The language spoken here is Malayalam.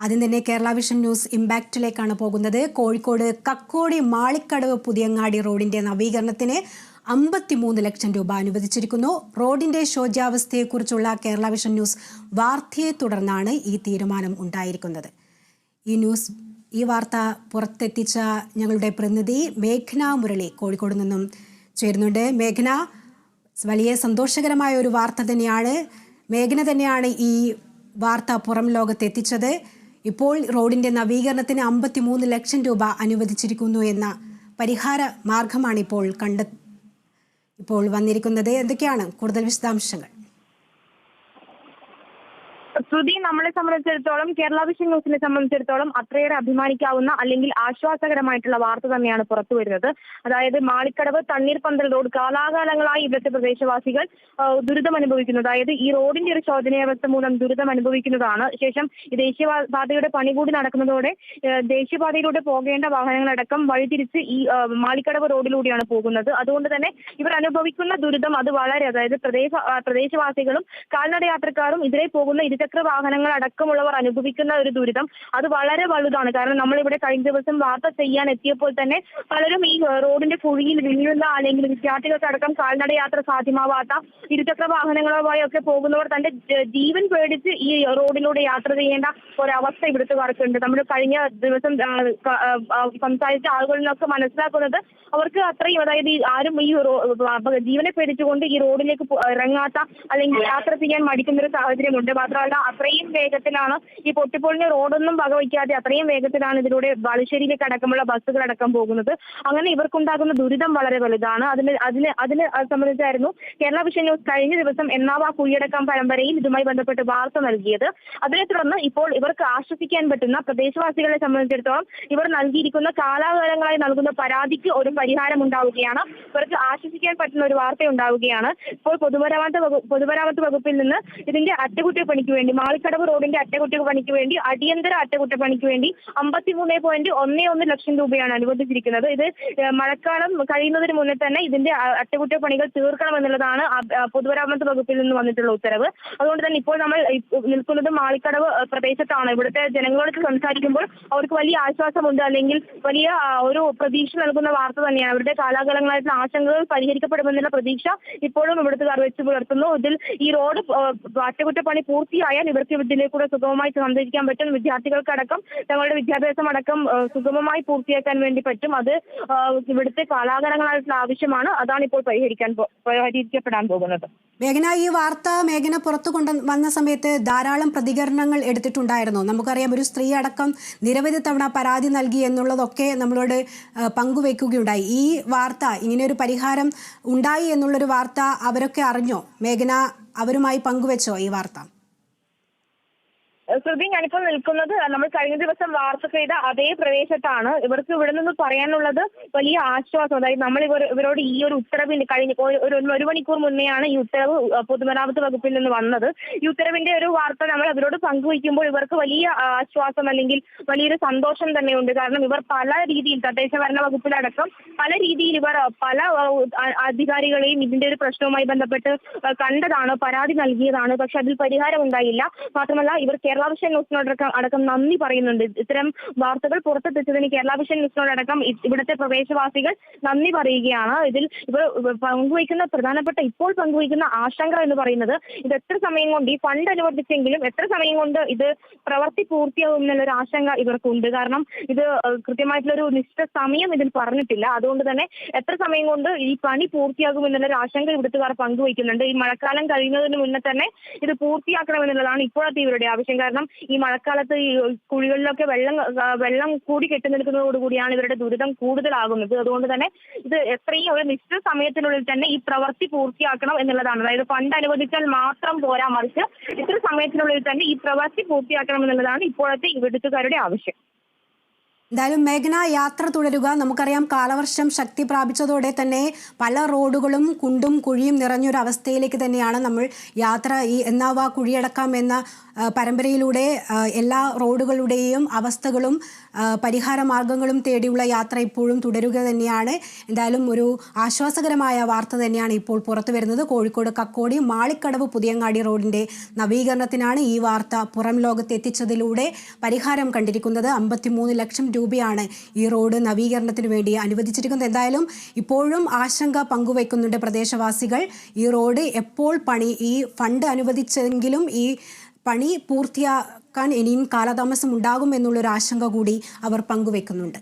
ആദ്യം തന്നെ കേരള വിഷൻ ന്യൂസ് ഇമ്പാക്റ്റിലേക്കാണ് പോകുന്നത്. കോഴിക്കോട് കക്കോടി മാളിക്കടവ് പുതിയങ്ങാടി റോഡിന്റെ നവീകരണത്തിന് അമ്പത്തിമൂന്ന് ലക്ഷം രൂപ അനുവദിച്ചിരിക്കുന്നു. റോഡിന്റെ ശോച്യാവസ്ഥയെക്കുറിച്ചുള്ള കേരള വിഷൻ ന്യൂസ് വാർത്തയെ തുടർന്നാണ് ഈ തീരുമാനം ഉണ്ടായിരിക്കുന്നത്. ഈ ന്യൂസ് ഈ വാർത്ത പുറത്തെത്തിച്ച ഞങ്ങളുടെ പ്രതിനിധി മേഘന മുരളി കോഴിക്കോട് നിന്നും ചേരുന്നുണ്ട്. മേഘന വലിയ സന്തോഷകരമായ ഒരു വാർത്ത തന്നെയാണ്. മേഘന തന്നെയാണ് ഈ വാർത്ത പുറം ലോകത്തെത്തിച്ചത് ഇപ്പോൾ റോഡിന്റെ നവീകരണത്തിന് അമ്പത്തിമൂന്ന് ലക്ഷം രൂപ അനുവദിച്ചിരിക്കുന്നു എന്ന പരിഹാര മാർഗമാണ് ഇപ്പോൾ കണ്ട ഇപ്പോൾ വന്നിരിക്കുന്നത്. എന്തൊക്കെയാണ് കൂടുതൽ വിശദാംശങ്ങൾ? ശ്രുതി നമ്മളെ സംബന്ധിച്ചിടത്തോളം കേരള വിഷൻ ന്യൂസിനെ സംബന്ധിച്ചിടത്തോളം അത്രയേറെ അഭിമാനിക്കാവുന്ന അല്ലെങ്കിൽ ആശ്വാസകരമായിട്ടുള്ള വാർത്ത തന്നെയാണ് പുറത്തു വരുന്നത്. അതായത് മാളിക്കടവ് തണ്ണീർ പന്തൽ റോഡ് കാലാകാലങ്ങളായി ഇവിടുത്തെ പ്രദേശവാസികൾ ദുരിതം അനുഭവിക്കുന്നു. അതായത് ഈ റോഡിന്റെ ഒരു ശോചനീയാവസ്ഥ മൂലം ദുരിതം അനുഭവിക്കുന്നതാണ്. ശേഷം ഈ ദേശീയപാതയുടെ പണി കൂടി നടക്കുന്നതോടെ ദേശീയപാതയിലൂടെ പോകേണ്ട വാഹനങ്ങളടക്കം വഴിതിരിച്ച് ഈ മാളിക്കടവ് റോഡിലൂടെയാണ് പോകുന്നത്. അതുകൊണ്ട് തന്നെ ഇവർ അനുഭവിക്കുന്ന ദുരിതം അത് വളരെ അതായത് പ്രദേശ പ്രദേശവാസികളും കാൽനട യാത്രക്കാരും ഇതിലെ പോകുന്ന ഇരുചക്ര വാഹനങ്ങൾ അടക്കമുള്ളവർ അനുഭവിക്കുന്ന ഒരു ദുരിതം അത് വളരെ വലുതാണ്. കാരണം നമ്മൾ ഇവിടെ കഴിഞ്ഞ ദിവസം വാർത്ത ചെയ്യാൻ എത്തിയപ്പോൾ തന്നെ പലരും ഈ റോഡിന്റെ കുഴിയിൽ വീഴുന്ന അല്ലെങ്കിൽ വിദ്യാർത്ഥികൾക്കടക്കം കാൽനട യാത്ര സാധ്യമാവാത്ത ഇരുചക്ര വാഹനങ്ങളുമായി ഒക്കെ പോകുന്നവർ തന്റെ ജീവൻ പേടിച്ച് ഈ റോഡിലൂടെ യാത്ര ചെയ്യേണ്ട ഒരവസ്ഥ ഇവിടുത്തുകാർക്കുണ്ട്. നമ്മൾ കഴിഞ്ഞ ദിവസം സംസാരിച്ച ആളുകളിൽ നിന്നൊക്കെ മനസ്സിലാക്കുന്നത് അവർക്ക് അത്രയും അതായത് ആരും ഈ ജീവനെ പേടിച്ചുകൊണ്ട് ഈ റോഡിലേക്ക് ഇറങ്ങാത്ത അല്ലെങ്കിൽ യാത്ര ചെയ്യാൻ മടിക്കുന്ന ഒരു സാഹചര്യമുണ്ട്. മാത്രമല്ല അത്രയും വേഗത്തിലാണ് ഈ പൊട്ടിപ്പൊളിഞ്ഞ റോഡൊന്നും വകവയ്ക്കാതെ അത്രയും വേഗത്തിലാണ് ഇതിലൂടെ ബാലുശ്ശേരിയിലേക്ക് അടക്കമുള്ള ബസ്സുകൾ അടക്കം പോകുന്നത്. അങ്ങനെ ഇവർക്കുണ്ടാകുന്ന ദുരിതം വളരെ വലുതാണ്. അതിന് അതിന് അതിന് സംബന്ധിച്ചായിരുന്നു കേരള വിഷൻ ന്യൂസ് കഴിഞ്ഞ ദിവസം എന്നാവ കുഴിയടക്കം പരമ്പരയിൽ ഇതുമായി ബന്ധപ്പെട്ട് വാർത്ത നൽകിയത്. അതിനെ തുടർന്ന് ഇപ്പോൾ ഇവർക്ക് ആശ്വസിക്കാൻ പറ്റുന്ന പ്രദേശവാസികളെ സംബന്ധിച്ചിടത്തോളം ഇവർ നൽകിയിരിക്കുന്ന കാലാകാലങ്ങളായി നൽകുന്ന പരാതിക്ക് ഒരു പരിഹാരം ഉണ്ടാവുകയാണ്. ഇവർക്ക് ആശ്വസിക്കാൻ പറ്റുന്ന ഒരു വാർത്ത ഉണ്ടാവുകയാണ് ഇപ്പോൾ പൊതുമരാമത്ത് പൊതുമരാമത്ത് വകുപ്പിൽ നിന്ന് ഇതിന്റെ അറ്റകുറ്റപ്പണിക്ക് വേണ്ടി മാളിക്കടവ് റോഡിന്റെ അറ്റകുറ്റപ്പണിക്ക് വേണ്ടി അടിയന്തര അറ്റകുറ്റപ്പണിക്ക് വേണ്ടി അമ്പത്തിമൂന്ന് പോയിന്റ് ഒന്നേ ഒന്ന് ലക്ഷം രൂപയാണ് അനുവദിച്ചിരിക്കുന്നത്. ഇത് മഴക്കാലം കഴിയുന്നതിന് മുന്നേ തന്നെ ഇതിന്റെ അറ്റകുറ്റപ്പണികൾ തീർക്കണമെന്നുള്ളതാണ് പൊതുമരാമത്ത് വകുപ്പിൽ നിന്ന് വന്നിട്ടുള്ള ഉത്തരവ്. അതുകൊണ്ട് തന്നെ ഇപ്പോൾ നമ്മൾ നിൽക്കുന്നത് മാളിക്കടവ് പ്രദേശത്താണ്. ഇവിടുത്തെ ജനങ്ങളോട് സംസാരിക്കുമ്പോൾ അവർക്ക് വലിയ ആശ്വാസമുണ്ട്. അല്ലെങ്കിൽ വലിയ ഒരു പ്രതീക്ഷ നൽകുന്ന വാർത്ത തന്നെയാണ്. അവരുടെ കാലാകാലങ്ങളായിട്ടുള്ള ആശങ്കകൾ പരിഹരിക്കപ്പെടുമെന്നുള്ള പ്രതീക്ഷ ഇപ്പോഴും ഇവിടുത്തുകാർ വെച്ച് പുലർത്തുന്നു. ഇതിൽ ഈ റോഡ് അറ്റകുറ്റപ്പണി അറ്റകുറ്റപ്പണി പൂർത്തിയായാൽ ഇവർക്ക് ഇതിലേക്കൂടെ സുഗമമായി സഞ്ചരിക്കാൻ പറ്റും. വിദ്യാർത്ഥികൾക്കടക്കം തങ്ങളുടെ വിദ്യാഭ്യാസം അടക്കം സുഗമമായി പൂർത്തിയാക്കാൻ വേണ്ടി പറ്റും. അത് ഇവിടുത്തെ കാലാകാലങ്ങളായിട്ടുള്ള ആവശ്യമാണ്. അതാണ് ഇപ്പോൾ പരിഹരിക്കാൻ പരിഹരിക്കപ്പെടാൻ പോകുന്നത്. മേഘന ഈ വാർത്ത മേഘന പുറത്തു കൊണ്ട് വന്ന സമയത്ത് ധാരാളം പ്രതികരണങ്ങൾ എടുത്തിട്ടുണ്ടായിരുന്നു. നമുക്കറിയാം ഒരു സ്ത്രീ അടക്കം നിരവധി തവണ പരാതി നൽകി എന്നുള്ളതൊക്കെ നമ്മളോട് പങ്കുവെക്കുകയുണ്ടായി. ഈ വാർത്ത ഇങ്ങനെ ഒരു പരിഹാരം ഉണ്ടായി എന്നുള്ളൊരു വാർത്ത അവരൊക്കെ അറിഞ്ഞോ? മേഘന അവരുമായി പങ്കുവെച്ചോ ഈ വാർത്ത? ശ്രുതി ഞാനിപ്പോൾ നിൽക്കുന്നത് നമ്മൾ കഴിഞ്ഞ ദിവസം വാർത്ത ചെയ്ത അതേ പ്രദേശത്താണ്. ഇവർക്ക് ഇവിടെ നിന്ന് പറയാനുള്ളത് വലിയ ആശ്വാസം. അതായത് നമ്മൾ ഇവർ ഇവരോട് ഈ ഒരു ഉത്തരവിന് കഴിഞ്ഞ ഒരു മണിക്കൂർ മുന്നെയാണ് ഈ ഉത്തരവ് പൊതുമരാമത്ത് വകുപ്പിൽ നിന്ന് വന്നത്. ഈ ഉത്തരവിന്റെ ഒരു വാർത്ത നമ്മൾ അവരോട് പങ്കുവയ്ക്കുമ്പോൾ ഇവർക്ക് വലിയ ആശ്വാസം അല്ലെങ്കിൽ വലിയൊരു സന്തോഷം തന്നെയുണ്ട്. കാരണം ഇവർ പല രീതിയിൽ തദ്ദേശ ഭരണ വകുപ്പിലടക്കം പല രീതിയിൽ ഇവർ പല അധികാരികളെയും ഇതിന്റെ ഒരു പ്രശ്നവുമായി ബന്ധപ്പെട്ട് കണ്ടതാണ് പരാതി നൽകിയതാണ്. പക്ഷെ അതിൽ പരിഹാരം ഉണ്ടായില്ല. മാത്രമല്ല ഇവർ കേരള വിഷൻ ന്യൂസിനോടക്കം അടക്കം നന്ദി പറയുന്നുണ്ട്. ഇത്തരം വാർത്തകൾ പുറത്തെത്തിച്ചതിന് കേരള വിഷൻ ന്യൂസിനോടക്കം ഇവിടുത്തെ പ്രദേശവാസികൾ നന്ദി പറയുകയാണ്. ഇതിൽ ഇവർ പങ്കുവയ്ക്കുന്ന പ്രധാനപ്പെട്ട ഇപ്പോൾ പങ്കുവയ്ക്കുന്ന ആശങ്ക എന്ന് പറയുന്നത് ഇത് എത്ര സമയം കൊണ്ട് ഈ ഫണ്ട് അനുവദിച്ചെങ്കിലും എത്ര സമയം കൊണ്ട് ഇത് പ്രവൃത്തി പൂർത്തിയാകും എന്നുള്ളൊരു ആശങ്ക ഇവർക്കുണ്ട്. കാരണം ഇത് കൃത്യമായിട്ടുള്ള ഒരു നിശ്ചിത സമയം ഇതിൽ പറഞ്ഞിട്ടില്ല. അതുകൊണ്ട് തന്നെ എത്ര സമയം കൊണ്ട് ഈ പണി പൂർത്തിയാകും എന്നുള്ളൊരു ആശങ്ക ഇവിടുത്തുകാർ പങ്കുവയ്ക്കുന്നുണ്ട്. ഈ മഴക്കാലം കഴിയുന്നതിന് മുന്നേ തന്നെ ഇത് പൂർത്തിയാക്കണം എന്നുള്ളതാണ് ഇപ്പോഴത്തെ ഇവരുടെ ആവശ്യം. കാരണം ഈ മഴക്കാലത്ത് ഈ കുഴികളിലൊക്കെ വെള്ളം വെള്ളം കൂടി കെട്ടി നിൽക്കുന്നതോടുകൂടിയാണ് ഇവരുടെ ദുരിതം കൂടുതലാകുന്നത്. അതുകൊണ്ട് തന്നെ ഇത് എത്രയും ഒരു നിശ്ചിത സമയത്തിനുള്ളിൽ തന്നെ ഈ പ്രവൃത്തി പൂർത്തിയാക്കണം എന്നുള്ളതാണ്. അതായത് ഫണ്ട് അനുവദിച്ചാൽ മാത്രം പോരാ മറിച്ച് ഇത്ര സമയത്തിനുള്ളിൽ തന്നെ ഈ പ്രവൃത്തി പൂർത്തിയാക്കണം എന്നുള്ളതാണ് ഇപ്പോഴത്തെ ഇവിടുത്തുകാരുടെ ആവശ്യം. എന്തായാലും മേഘന യാത്ര തുടരുക. നമുക്കറിയാം കാലവർഷം ശക്തി പ്രാപിച്ചതോടെ തന്നെ പല റോഡുകളും കുണ്ടും കുഴിയും നിറഞ്ഞൊരു അവസ്ഥയിലേക്ക് തന്നെയാണ് നമ്മൾ യാത്ര ഈ എന്നാവാ കുഴിയടക്കാം എന്ന പരമ്പരയിലൂടെ എല്ലാ റോഡുകളുടെയും അവസ്ഥകളും പരിഹാര മാർഗങ്ങളും തേടിയുള്ള യാത്ര ഇപ്പോഴും തുടരുക തന്നെയാണ്. എന്തായാലും ഒരു ആശ്വാസകരമായ വാർത്ത തന്നെയാണ് ഇപ്പോൾ പുറത്തു വരുന്നത്. കോഴിക്കോട് കക്കോടി മാളിക്കടവ് പുതിയങ്ങാടി റോഡിന്റെ നവീകരണത്തിനാണ് ഈ വാർത്ത പുറം ലോകത്തെത്തിച്ചതിലൂടെ പരിഹാരം കണ്ടിരിക്കുന്നത്. അമ്പത്തിമൂന്ന് ലക്ഷം രൂപയാണ് ഈ റോഡ് നവീകരണത്തിന് വേണ്ടി അനുവദിച്ചിരിക്കുന്നത്. എന്തായാലും ഇപ്പോഴും ആശങ്ക പങ്കുവയ്ക്കുന്നുണ്ട് പ്രദേശവാസികൾ. ഈ റോഡ് എപ്പോൾ പണി ഈ ഫണ്ട് അനുവദിച്ചെങ്കിലും ഈ പണി പൂർത്തിയാക്കാൻ ഇനിയും കാലതാമസം ഉണ്ടാകും എന്നുള്ളൊരു ആശങ്ക കൂടി അവർ പങ്കുവെക്കുന്നുണ്ട്.